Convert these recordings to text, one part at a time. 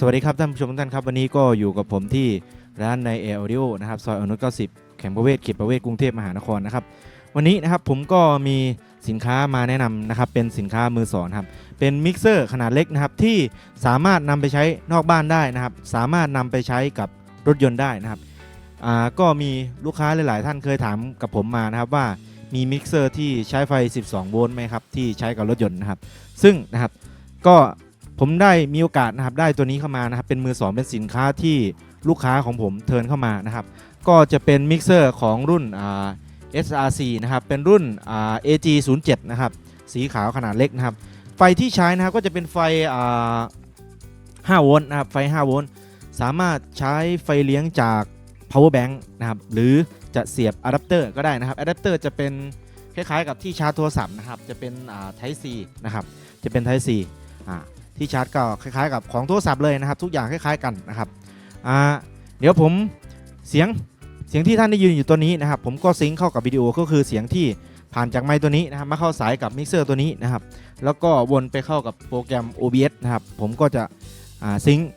สวัสดีครับท่านผู้ชมทุกท่านครับ วันนี้ก็อยู่กับผมที่ร้านในเออ Audio นะครับซอยอนุ90แข่งประเวศเขตประเวศกรุงเทพมหานครนะครับวันนี้นะครับผมก็มีสินค้ามาแนะนำนะครับเป็นสินค้ามือสองครับเป็นมิกเซอร์ขนาดเล็กนะครับที่สามารถนำไปใช้นอกบ้านได้นะครับ สามารถนำไปใช้กับรถยนต์ได้นะครับอ่าก็มีลูกค้าหลาย ๆ ท่านเคยถามกับผมมานะครับว่ามีมิกเซอร์ที่ใช้ไฟ 12 โวลต์ไหมครับที่ใช้กับรถยนต์นะครับซึ่งนะครับก็ ผมได้มีโอกาสนะครับได้ตัวนี้เข้ามานะครับเป็นมือสองเป็นสินค้าที่ลูกค้าของผมเทิร์นเข้ามานะครับ ก็จะเป็นมิกเซอร์ของรุ่น SRC นะครับเป็นรุ่น AG07 นะครับสีขาวขนาดเล็กนะครับ ไฟที่ใช้นะครับก็จะเป็นไฟ5โวลต์นะครับไฟ5โวลต์สามารถใช้ไฟเลี้ยงจาก power bank นะครับหรือจะเสียบอะแดปเตอร์ก็ได้นะครับอะแดปเตอร์จะเป็นคล้ายๆกับที่ชาร์จโทรศัพท์นะครับจะเป็น Type C นะครับจะเป็น Type C อ่า ที่ชาร์จก็คล้ายๆ กับของโทรศัพท์เลยนะครับ ทุกอย่างคล้าย ๆกันนะครับเดี๋ยวผมเสียงเสียงที่ท่านได้ยินอยู่ตัวนี้นะครับ ผมก็ซิงค์เข้ากับวิดีโอก็คือเสียงที่ผ่านจากไมค์ตัวนี้นะครับมาเข้าสายกับมิกเซอร์ตัวนี้นะครับ แล้วก็วนไปเข้ากับโปรแกรม OBS นะครับ ผมก็จะซิงค์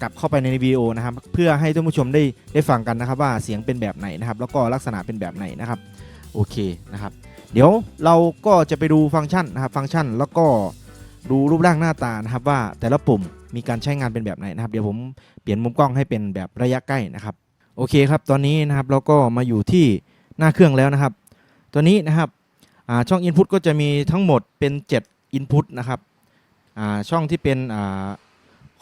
กลับเข้าไปในวิดีโอนะครับ เพื่อให้ท่านผู้ชมได้ได้ฟังกันนะครับ ว่าเสียงเป็นแบบไหนนะครับ แล้วก็ลักษณะเป็นแบบไหนนะครับโอเคนะครับ เดี๋ยวเราก็จะไปดูฟังก์ชันนะครับ ฟังก์ชันแล้วก็ ดูรูปร่างหน้าตานะครับว่าแต่ละปุ่มมีการใช้งานเป็นแบบไหนนะครับ เดี๋ยวผมเปลี่ยนมุมกล้องให้เป็นแบบระยะใกล้นะครับโอเคครับตอนนี้นะครับเราก็มาอยู่ที่หน้าเครื่องแล้วนะครับ ตัวนี้นะครับช่อง Input ก็จะมีทั้งหมดเป็น 7 Input นะครับช่องที่เป็น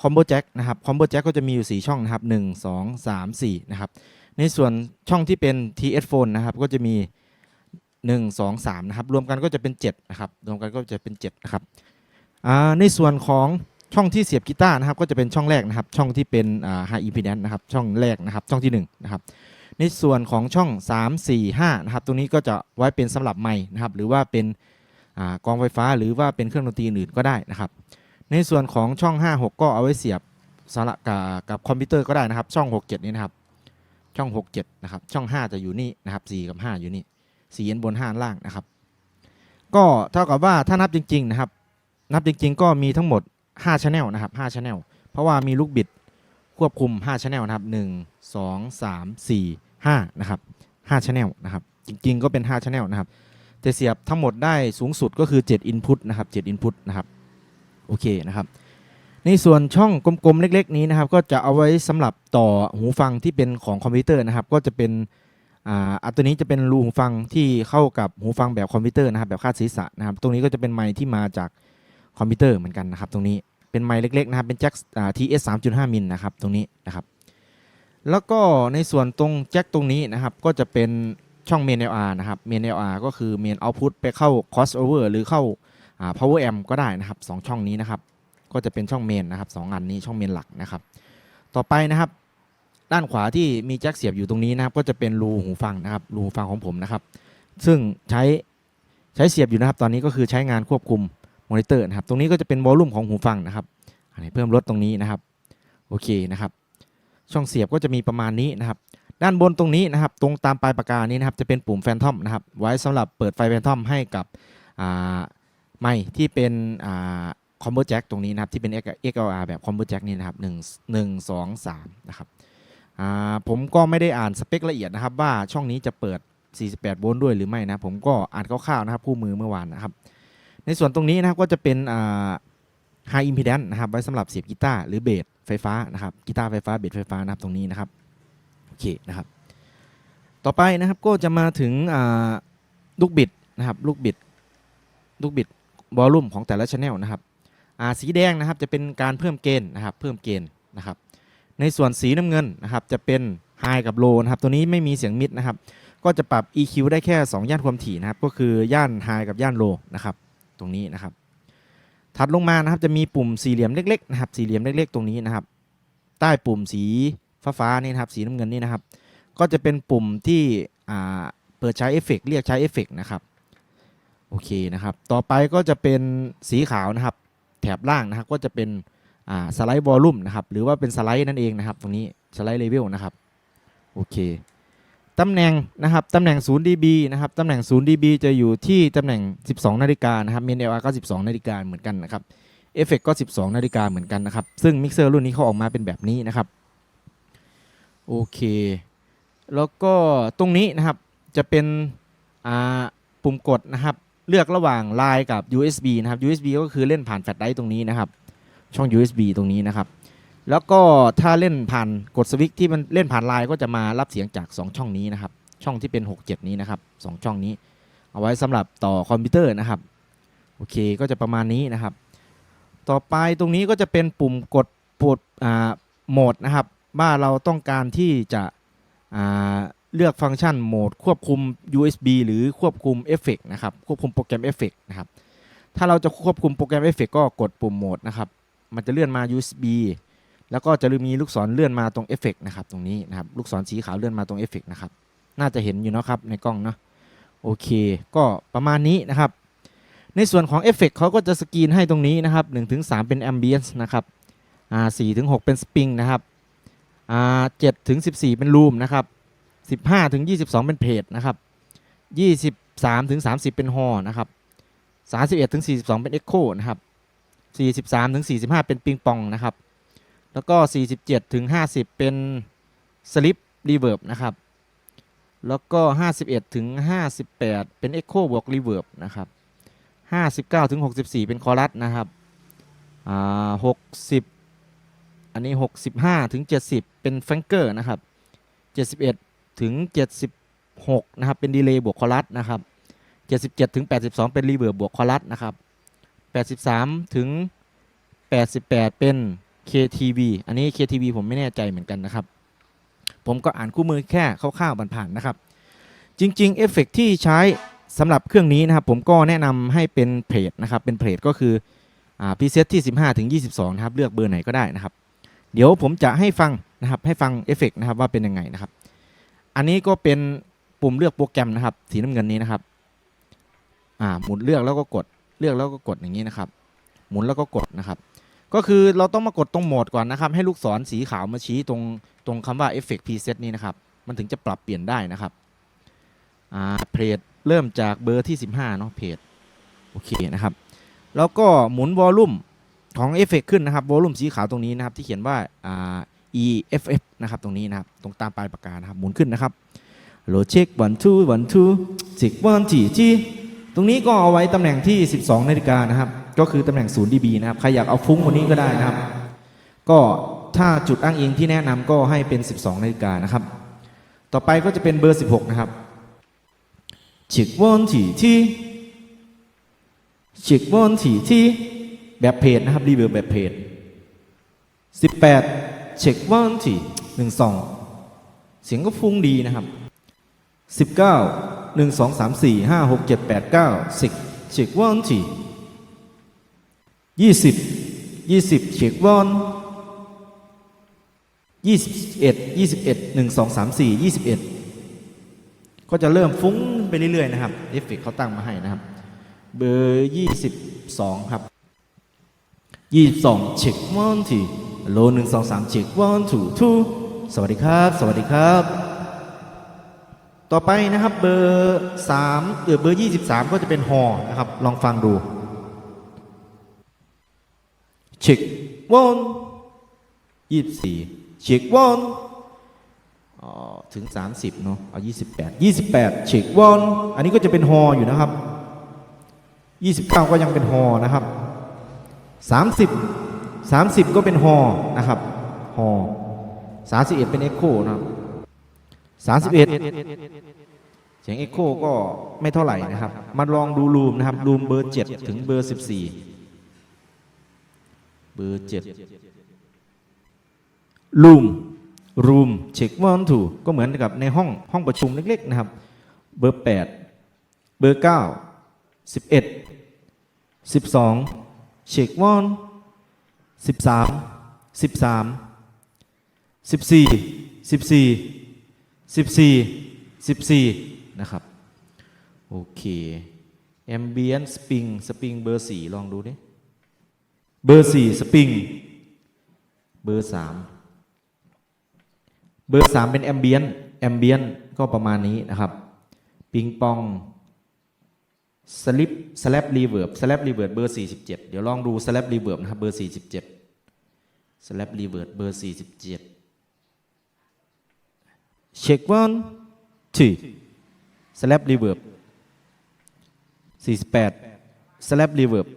คอมโบแจ็คนะครับคอมโบแจ็คก็จะมีอยู่ 4 ช่องนะครับ 1 2 3 4 นะครับ ในส่วนช่องที่เป็น TS Phone นะครับก็จะมี 1 2 3 นะครับ รวมกันก็จะเป็น 7 นะครับ รวมกันก็จะเป็น 7 นะครับ ในส่วนของช่องที่เสียบกีตาร์นะครับก็จะเป็นช่องแรกนะครับ ช่องที่เป็นอ่า high impedance นะครับช่องแรกนะครับช่องที่1นะครับในส่วนของช่อง 3 4 5นะครับตรงนี้ก็จะไว้เป็นสำหรับไมค์นะครับหรือว่าเป็นอกองไฟฟ้าหรือว่าเป็นเครื่องดนตรีอื่นก็ได้นะครับ ในส่วนของช่อง 5 6 ก็เอาไว้เสียบสาระกับกับคอมพิวเตอร์ก็ได้นะครับ ช่อง 6 7 นี้นะครับ ช่อง 6 7 นะครับ ช่อง 5 จะอยู่นี่นะครับ4กับ 5 อยู่นี่4อันบน5อันล่างนะครับ ก็เท่ากับว่าถ้านับจริง ๆ นะครับ นับจริง ๆ ก็มีทั้งหมด5 channel นะครับ5 channel เพราะว่ามีลูกบิดควบคุม5 channel นะครับ 1 2 3 4 5 นะครับ5 channel นะครับ จริง ๆ ก็เป็น5 channel นะครับแต่เสียบทั้งหมดได้สูงสุดก็คือ 7 input นะครับ7 input นะครับ โอเคนะครับ ในส่วนช่องกลมๆ เล็ก ๆ นี้นะครับ ก็จะเอาไว้สำหรับต่อหูฟังที่เป็นของคอมพิวเตอร์นะครับ ก็จะเป็นอ่าอันตัวนี้จะเป็นรูหูฟังที่เข้ากับหูฟังแบบคอมพิวเตอร์นะครับ แบบคาดศีรษะนะครับ ตรงนี้ก็จะเป็นไมค์ที่มาจาก คอมพิวเตอร์เหมือนกันนะครับตรงนี้เป็นไมค์เล็กๆนะครับเป็นแจ็คทีเอ่า TS 3.5มิลนะครับตรงนี้นะครับแล้วก็ในส่วนตรงแจ็คตรงนี้นะครับก็จะเป็นช่อง main LR นะครับ main LR ก็คือ main output ไปเข้า crossover หรือเข้าอ่า power amp ก็ได้นะครับสองช่องนี้นะครับก็จะเป็นช่อง main นะครับสองอันนี้ช่อง main หลักนะครับต่อไปนะครับ ด้านขวาที่มีแจ็คเสียบอยู่ตรงนี้นะครับ ก็จะเป็นรูหูฟังนะครับรูหูฟังของผมนะครับ ซึ่งใช้ใช้เสียบอยู่นะครับ ตอนนี้ก็คือใช้งานควบคุม มอนิเตอร์นะครับ ตรงนี้ก็จะเป็นวอลลุ่มของหูฟังนะครับอันนี้เพิ่มลดตรงนี้นะครับ โอเคนะครับ ช่องเสียบก็จะมีประมาณนี้นะครับ ด้านบนตรงนี้นะครับ ตรงตามปลายปากกานี้นะครับ จะเป็นปุ่มแฟนทอมนะครับ ไว้สำหรับเปิดไฟแฟนทอมให้กับไมค์ที่เป็นคอมโบแจ็คตรงนี้นะครับ ที่เป็น XLR แบบคอมโบแจ็คนี่นะครับ1 1 2 3นะครับผมก็ไม่ได้อ่านสเปคละเอียดนะครับ ว่าช่องนี้จะเปิด 48 โวลต์ด้วยหรือไม่นะ ผมก็อ่านคร่าวๆนะครับคู่มือเมื่อวานนะครับ ในส่วนตรงนี้นะครับก็จะเป็นอ่า high impedance นะครับไว้สำหรับเสียบกีตาร์หรือเบสไฟฟ้านะครับกีตาร์ไฟฟ้าเบสไฟฟ้านะครับตรงนี้นะครับโอเคนะครับ ต่อไปนะครับก็จะมาถึงลูกบิดนะครับลูกบิดลูกบิดวอลลุ่มของแต่ละช anel นะครับสีแดงนะครับจะเป็นการเพิ่มเกณฑ์นะครับเพิ่มเกณฑ์นะครับ ในส่วนสีน้ำเงินนะครับจะเป็น high กับ low นะครับตัวนี้ไม่มีเสียงมิดนะครับ ก็จะปรับ EQ ได้แค่ 2 ย่านความถี่นะครับ ก็คือย่าน high กับย่าน low นะครับ ตรงนี้นะครับ ถัดลงมานะครับจะมีปุ่มสี่เหลี่ยมเล็กๆนะครับสี่เหลี่ยมเล็ก ๆ ตรงนี้นะครับ ใต้ปุ่มสีฟ้าๆนี่นะครับสีน้ำเงินนี่นะครับ ก็จะเป็นปุ่มที่เปิดใช้เอฟเฟกต์เรียกใช้เอฟเฟกต์นะครับโอเคนะครับ ต่อไปก็จะเป็นสีขาวนะครับ แถบล่างนะครับก็จะเป็นสไลด์วอลลุ่มนะครับ หรือว่าเป็นสไลด์นั่นเองนะครับ ตรงนี้สไลด์เลเวลนะครับ โอเค ตำแหน่งนะครับตำแหน่ง 0 dB นะครับตำแหน่ง 0 dB จะอยู่ที่ตำแหน่ง 12 นาฬิกานะครับ Min LR ก็ 12 นาฬิกาเหมือนกันนะครับเอฟเฟกก็ 12 นาฬิกาเหมือนกันนะครับ ซึ่งมิกเซอร์รุ่นนี้เขาออกมาเป็นแบบนี้นะครับ โอเค แล้วก็ตรงนี้นะครับจะเป็นปุ่มกดนะครับ เลือกระหว่าง Line กับ USB นะครับ USB ก็คือเล่นผ่านแฟลชไดร์ตรงนี้นะครับ ช่อง USB ตรงนี้นะครับ แล้วก็ถ้าเล่นผ่านกดสวิตช์ที่มันเล่นผ่านไลน์ก็จะมารับเสียงจาก 2 ช่องนี้นะครับ ช่องที่เป็น 6 7 นี้นะครับ 2 ช่องนี้ เอาไว้สำหรับต่อคอมพิวเตอร์นะครับ โอเคก็จะประมาณนี้นะครับ ต่อไปตรงนี้ก็จะเป็นปุ่มกดปวดอ่าโหมดนะครับ ว่าเราต้องการที่จะอ่าเลือกฟังก์ชันโหมด ควบคุม USB หรือควบคุมเอฟเฟกนะครับ ควบคุมโปรแกรมเอฟเฟกนะครับ ถ้าเราจะควบคุมโปรแกรมเอฟเฟกก็กดปุ่มโหมดนะครับ มันจะเลื่อนมา USB แล้วก็จะมีลูกศรเลื่อนมาตรงเอฟเฟกนะครับตรงนี้นะครับลูกศรสีขาวเลื่อนมาตรงเอฟเฟกนะครับน่าจะเห็นอยู่นะครับในกล้องเนาะโอเค ก็ประมาณนี้นะครับ ในส่วนของเอฟเฟกเขาก็จะสกรีนให้ตรงนี้นะครับ1ถึง3เป็นแอมเบียนส์นะครับอ่า4ถึง6เป็นสปริงนะครับอ่า7ถึง14 เป็นรูมนะครับ15ถึง22 เป็นเพจนะครับ23ถึง30 เป็นฮอนะครับ31ถึง42 เป็นเอ็กโคนะครับ43ถึง45 เป็นปิงปองนะครับ แล้วก็ 47 ถึง 50 เป็นสลิปรีเวิร์บนะครับ แล้วก็ 51 ถึง 58 เป็นเอ็กโคบวกรีเวิร์บนะครับ 59 ถึง 64 เป็นคอรัสนะครับอ่า60 อันนี้ 65 ถึง 70 เป็นแฟงเกอร์นะครับ 71 ถึง 76 นะครับ เป็นดีเลย์บวกคอรัสนะครับ 77 ถึง 82 เป็นรีเวิร์บบวกคอรัสนะครับ 83 ถึง 88 เป็น KTV อันนี้ KTV ผมไม่แน่ใจเหมือนกันนะครับ ผมก็อ่านคู่มือแค่คร่าวๆผ่านๆนะครับ จริงๆเอฟเฟกที่ใช้สำหรับเครื่องนี้นะครับ ผมก็แนะนำให้เป็นเพลทนะครับ เป็นเพลทก็คืออพรีเซตที่ 15ถึง22 นะครับ เลือกเบอร์ไหนก็ได้นะครับ เดี๋ยวผมจะให้ฟังนะครับ ให้ฟังเอฟเฟกนะครับว่าเป็นยังไงนะครับ อันนี้ก็เป็นปุ่มเลือกโปรแกรมนะครับ สีน้ำเงินนี้นะครับ หมุนเลือกแล้วก็กด เลือกแล้วก็กดอย่างนี้นะครับ หมุนแล้วก็กดนะครับ ก็คือเราต้องมากดตรงโหมดก่อนนะครับ ให้ลูกศรสีขาวมาชี้ตรงตรงคำว่า Effect Preset นี้นะครับ มันถึงจะปรับเปลี่ยนได้นะครับอ่าเพจเริ่มจากเบอร์ที่ 15เนาะเพจโอเคนะครับ แล้วก็หมุนวอลลุ่มของเอฟเฟกขึ้นนะครับวอลลุ่มสีขาวตรงนี้นะครับที่เขียนว่าอ่า EFF นะครับตรงนี้นะครับตรงตามปลายปากกานะครับหมุนขึ้นนะครับโลเช็ควันทูวันทูจิกวันจีจีตรงนี้ก็เอาไว้ตำแหน่งที่ 12นาฬิกานะครับ ก็คือตำแหน่ง0 dB นะครับ ใครอยากเอาฟุ้งกว่านี้ก็ได้นะครับ ก็ถ้าจุดอ้างอิงที่แนะนำก็ให้เป็น 12นาฬิกานะครับ ต่อไปก็จะเป็นเบอร์ 16 นะครับฉิกวอนถี่ที่ฉิกวอนถี่ที่แบบเพจนะครับรีวิวแบบเพจ 18เช็ควอนถี่12เสียงก็ฟุ้งดีนะครับ 19 1 2 3 4 5 6 7 8 9 10เช็ควันที่ อนถี่20 20เช็ควอน21 21 1 2 3 4 21ก็จะเริ่มฟุ้งไปเรื่อยๆนะครับเอฟเฟกเขาตั้งมาให้นะครับ เบอร์22ครับ22เช็ควอนถี่โลหนึ่งสองสามเช็ควอนถูทูสวัสดีครับ สวัสดีครับ ต่อไปนะครับเบอร์3เออเบอร์23ก็จะเป็นฮอนะครับ ลองฟังดู เช็ควอน24เช็ควอนอ๋อถึง 30 เนาะเอา 28 28เช็ควอนอันนี้ก็จะเป็นฮออยู่นะครับ 29 ก็ยังเป็นฮอนะครับ 30 30 ก็เป็นฮอนะครับฮอ31 เป็นเอ็กโคนะครับ31 เสียงเอ็กโคก็ไม่เท่าไหร่นะครับ มาลองดูรูมนะครับรูมเบอร์ 7 ถึงเบอร์ 14 เบอร์เจ็ดรูมรูมเช็คว่าถูกก็เหมือนกับในห้องห้องประชุมเล็กๆนะครับ เบอร์แปดเบอร์เก้าสิบเอ็ดสิบสองเช็คว่าสิบสามสิบสามสิบสี่สิบสี่สิบสี่สิบสี่นะครับโอเคแอมเบียนสปริงสปริงเบอร์สี่ลองดูดิ เบอร์4 spring เบอร์3เบอร์3เป็น ambient ambient ก็ประมาณนี้นะครับ ปิงปองสลิปสแลปรีเวิร์บสแลปรีเวิร์บเบอร์47เจ็ดเดี๋ยวลองดูสแลปรีเวิร์บนะครับเบอร์47สแลปรีเวิร์บเบอร์47เจ็ดเช็ควันที่สแลปรีเวิร์บ48สแลปรีเวิร์บ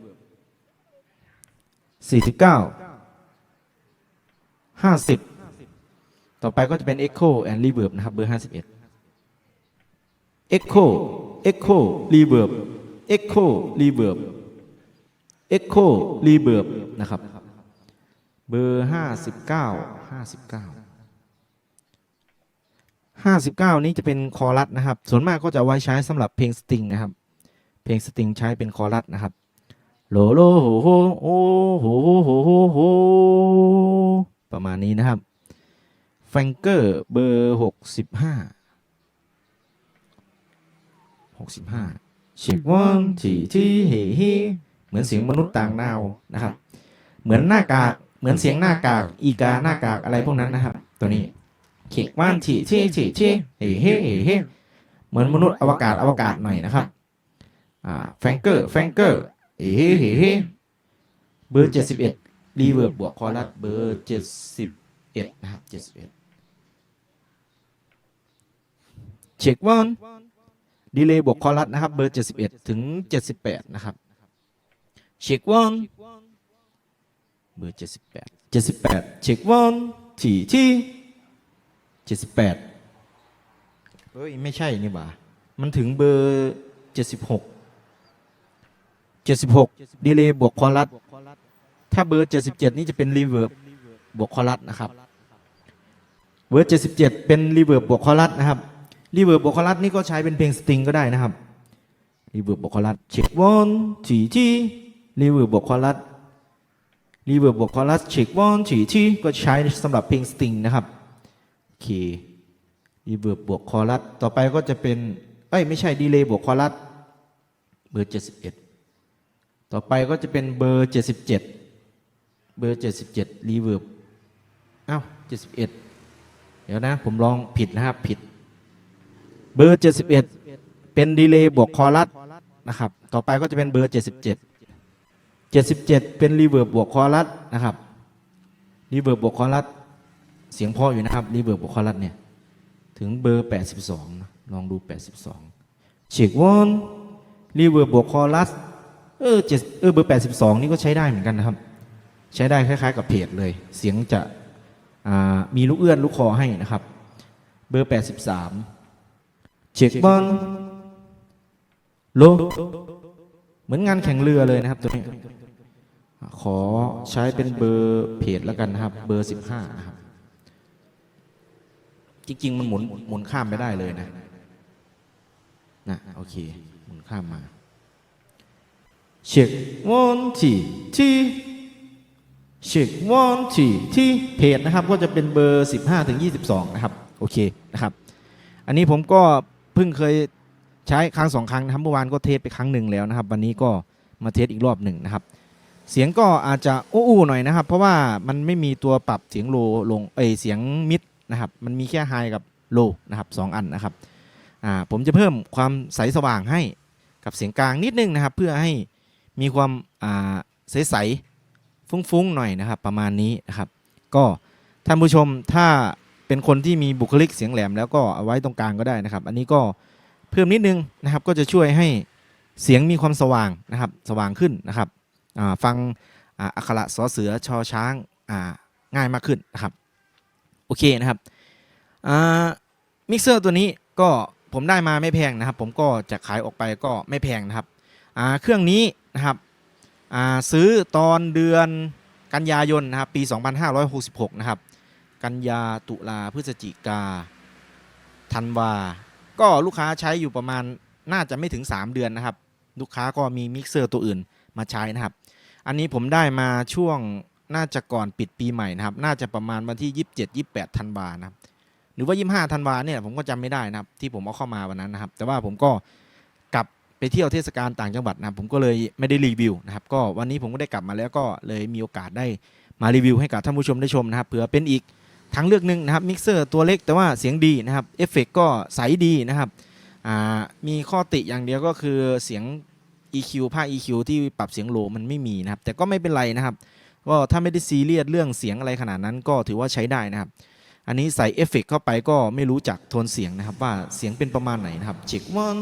49 50ต่อไปก็จะเป็น Echo and Reverb นะครับ เบอร์51 Echo Echo Reverb Echo Reverb Echo Reverb นะครับ เบอร์59 59 59นี้จะเป็นคอรัสนะครับ ส่วนมากก็จะไว้ใช้สำหรับเพลงสตริงนะครับ เพลงสตริงใช้เป็นคอรัสนะครับ โลโลโหโหโอโหโหโหโหโหประมาณนี้นะครับแฟงเกอร์เบอร์หกสิบห้าหกสิบห้าเช็ควันที่ที่เฮเฮเหมือนเสียงมนุษย์ต่างดาวนะครับ เหมือนหน้ากากเหมือนเสียงหน้ากากอีกาหน้ากากอะไรพวกนั้นนะครับ ตัวนี้เช็ควันที่ที่ที่ที่เฮเฮเฮเฮเหมือนมนุษย์อวกาศอวกาศหน่อยนะครับอ่าแฟงเกอร์แฟงเกอร์ เฮ้เฮ้เฮ้เบอร์เจ็ดสิบเอ็ดรีเวิร์บบวกคอรัสเบอร์เจ็ดสิบเอ็ดนะครับเจ็ดสิบเอ็ดเช็ควันดีเลย์บวกคอรัสนะครับ เบอร์เจ็ดสิบเอ็ดถึงเจ็ดสิบแปดนะครับเช็ควันเบอร์เจ็ดสิบแปดเจ็ดสิบแปดเช็ควันที่ที่เจ็ดสิบแปดเฮ้ย ไม่ใช่นี่หว่า มันถึงเบอร์เจ็ดสิบหก 76ดีเลย์บวกคอรัสถ้าเบอร์ 77 นี่จะเป็นรีเวิร์บบวกคอรัสนะครับ เบอร์ 77 เป็นรีเวิร์บบวกคอรัสนะครับรีเวิร์บบวกคอรัสนี่ก็ใช้เป็นเพลงสตริงก็ได้นะครับรีเวิร์บบวกคอรัสเช็ควันทีที่รีเวิร์บบวกคอรัสรีเวิร์บบวกคอรัสเช็ควันทีที่ก็ใช้สำหรับเพลงสตริงนะครับโอเครีเวิร์บบวกคอรัสต่อไปก็จะเป็นเอ้ยไม่ใช่ดีเลย์บวกคอรัสเบอร์ 71 ต่อไปก็จะเป็นเบอร์ 77 เบอร์ 77 รีเวิร์บอ้าว71 เดี๋ยวนะ ผมลองผิดนะครับผิด เบอร์ 71 เป็นดีเลย์บวกคอรัสนะครับ ต่อไปก็จะเป็นเบอร์ 77 77 เป็นรีเวิร์บบวกคอรัสนะครับรีเวิร์บบวกคอรัสเสียงพออยู่นะครับรีเวิร์บบวกคอรัสเนี่ย ถึงเบอร์ 82นะลองดู 82เช็ควอนรีเวิร์บบวกคอรัส เออเจ็ดเออเบอร์แปดสิบสองนี่ก็ใช้ได้เหมือนกันนะครับ ใช้ได้คล้าย ๆ กับเพจเลย เสียงจะมีลูกเอื้อนลูกคอให้นะครับ เบอร์แปดสิบสามเช็คบอลโลเหมือนงานแข่งเรือเลยนะครับตัวนี้ ขอใช้เป็นเบอร์เพจแล้วกันนะครับ เบอร์สิบห้านะครับ จริง ๆ มันหมุนหมุนข้ามไปได้เลยนะนะโอเค หมุนข้ามมา เช็ควันที่ที่เช็ควันที่ที่เพจนะครับก็จะเป็นเบอร์ 15ถึง22 นะครับ โอเคนะครับ อันนี้ผมก็เพิ่งเคยใช้ครั้งสองครั้งนะครับเมื่อวานก็เทสไปครั้งหนึ่งแล้วนะครับ วันนี้ก็มาเทสอีกรอบหนึ่งนะครับ เสียงก็อาจจะอู้ๆหน่อยนะครับ เพราะว่ามันไม่มีตัวปรับเสียงโลลงเอยเสียงมิดนะครับ มันมีแค่ไฮกับโลนะครับสองอันนะครับอ่าผมจะเพิ่มความใสสว่างให้กับเสียงกลางนิดนึงนะครับ เพื่อให้ มีความใสๆฟุ้งๆหน่อยนะครับ ประมาณนี้นะครับ ก็ท่านผู้ชมถ้าเป็นคนที่มีบุคลิกเสียงแหลม แล้วก็เอาไว้ตรงกลางก็ได้นะครับ อันนี้ก็เพิ่มนิดนึงนะครับ ก็จะช่วยให้เสียงมีความสว่างนะครับ สว่างขึ้นนะครับฟังอักขระสอเสือชอช้างง่ายมากขึ้นนะครับโอเคนะครับอ่ามิกเซอร์ตัวนี้ก็ผมได้มาไม่แพงนะครับ ผมก็จะขายออกไปก็ไม่แพงนะครับอ่าเครื่องนี้ นะครับซื้อตอนเดือนกันยายนนะครับปี 2566 นะครับ กันยาตุลาพฤศจิกาธันวา ก็ลูกค้าใช้อยู่ประมาณน่าจะไม่ถึง 3 เดือนนะครับ ลูกค้าก็มีมิกเซอร์ตัวอื่นมาใช้นะครับ อันนี้ผมได้มาช่วงน่าจะก่อนปิดปีใหม่นะครับ น่าจะประมาณวันที่ 27 28 ธันวานะครับ หรือว่า 25 ธันวาเนี่ยผมก็จำไม่ได้นะครับ ที่ผมเอาเข้ามาวันนั้นนะครับ แต่ว่าผมก็กลับ เที่ยวเทศกาลต่างจังหวัดนะครับผมก็เลยไม่ได้รีวิวนะครับก็วันนี้ผมก็ได้กลับมาแล้วก็เลยมีโอกาสได้มารีวิวให้กับท่านผู้ชมได้ชมนะครับเผื่อเป็นอีกทางเลือกหนึ่งนะครับมิกเซอร์ตัวเล็กแต่ว่าเสียงดีนะครับเอฟเฟกก็ใสดีนะครับมีข้อติอย่างเดียวก็คือเสียง EQ ภาค EQ ที่ปรับเสียงโลมันไม่มีนะครับ แต่ก็ไม่เป็นไรนะครับก็ถ้าไม่ได้ซีเรียสเรื่องเสียงอะไรขนาดนั้นก็ถือว่าใช้ได้นะครับ อันนี้ใส่เอฟเฟกต์เข้าไปก็ไม่รู้จักโทนเสียงนะครับ ว่าเสียงเป็นประมาณไหนนะครับเช็ควัน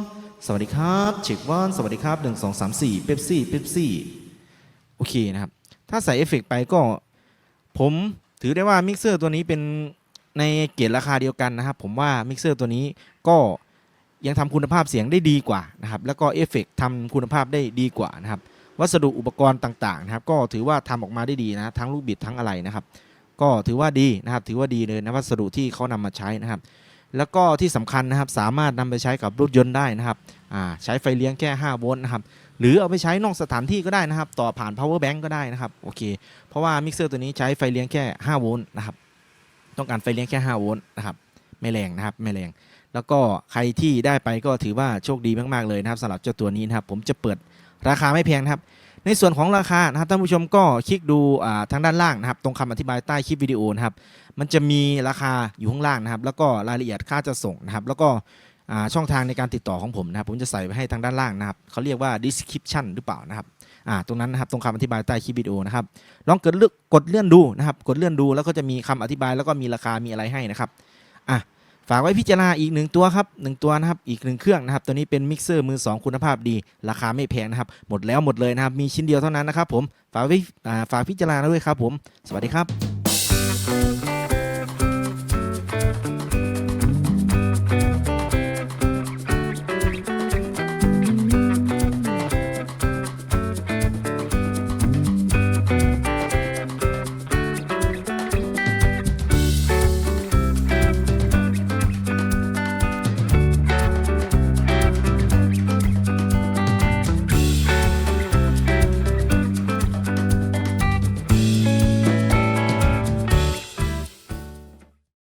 สวัสดีครับเช็ควันสวัสดีครับหนึ่งสองสามสี่เป๊ปซี่เป๊ปซี่โอเคนะครับ ถ้าใส่เอฟเฟกต์ไปก็ ผมถือได้ว่ามิกเซอร์ตัวนี้เป็นในเกรดราคาเดียวกันนะครับ ผมว่ามิกเซอร์ตัวนี้ก็ยังทำคุณภาพเสียงได้ดีกว่านะครับ แล้วก็เอฟเฟกต์ทำคุณภาพได้ดีกว่านะครับ วัสดุอุปกรณ์ต่างๆนะครับ ก็ถือว่าทำออกมาได้ดีนะทั้งลูกบิดทั้งอะไรนะครับ ก็ถือว่าดีนะครับ ถือว่าดีเลยนะวัสดุที่เขานำมาใช้นะครับ แล้วก็ที่สำคัญนะครับสามารถนำไปใช้กับรถยนต์ได้นะครับใช้ไฟเลี้ยงแค่ 5 โวลต์นะครับหรือเอาไปใช้นอกสถานที่ก็ได้นะครับ ต่อผ่าน power bank ก็ได้นะครับโอเคเพราะว่ามิกเซอร์ตัวนี้ใช้ไฟเลี้ยงแค่ 5 โวลต์นะครับต้องการไฟเลี้ยงแค่ 5 โวลต์นะครับไม่แรงนะครับไม่แรง แล้วก็ใครที่ได้ไปก็ถือว่าโชคดีมากๆเลยนะครับสำหรับเจ้าตัวนี้นะครับผมจะเปิดราคาไม่แพงนะครับ ในส่วนของราคานะครับท่านผู้ชมก็คลิกดูทางด้านล่างนะครับตรงคำอธิบายใต้คลิปวิดีโอนะครับมันจะมีราคาอยู่ข้างล่างนะครับ แล้วก็รายละเอียดค่าจะส่งนะครับ แล้วก็ช่องทางในการติดต่อของผมนะครับ ผมจะใส่ไว้ให้ทางด้านล่างนะครับเขาเรียกว่า description หรือเปล่านะครับตรงนั้นนะครับตรงคำอธิบายใต้คลิปวิดีโอนะครับลองกดเลือกกดเลื่อนดูนะครับ กดเลื่อนดูแล้วก็จะมีคำอธิบายแล้วก็มีราคามีอะไรให้นะครับอะ ฝากไว้พิจารณาอีกหนึ่งตัวครับหนึ่งตัวนะครับอีกหนึ่งเครื่องนะครับตัวนี้เป็นมิกเซอร์มือสองคุณภาพดี ราคาไม่แพงนะครับ หมดแล้วหมดเลยนะครับ มีชิ้นเดียวเท่านั้นนะครับผมฝากไว้ฝากพิจารณาด้วยครับผม สวัสดีครับ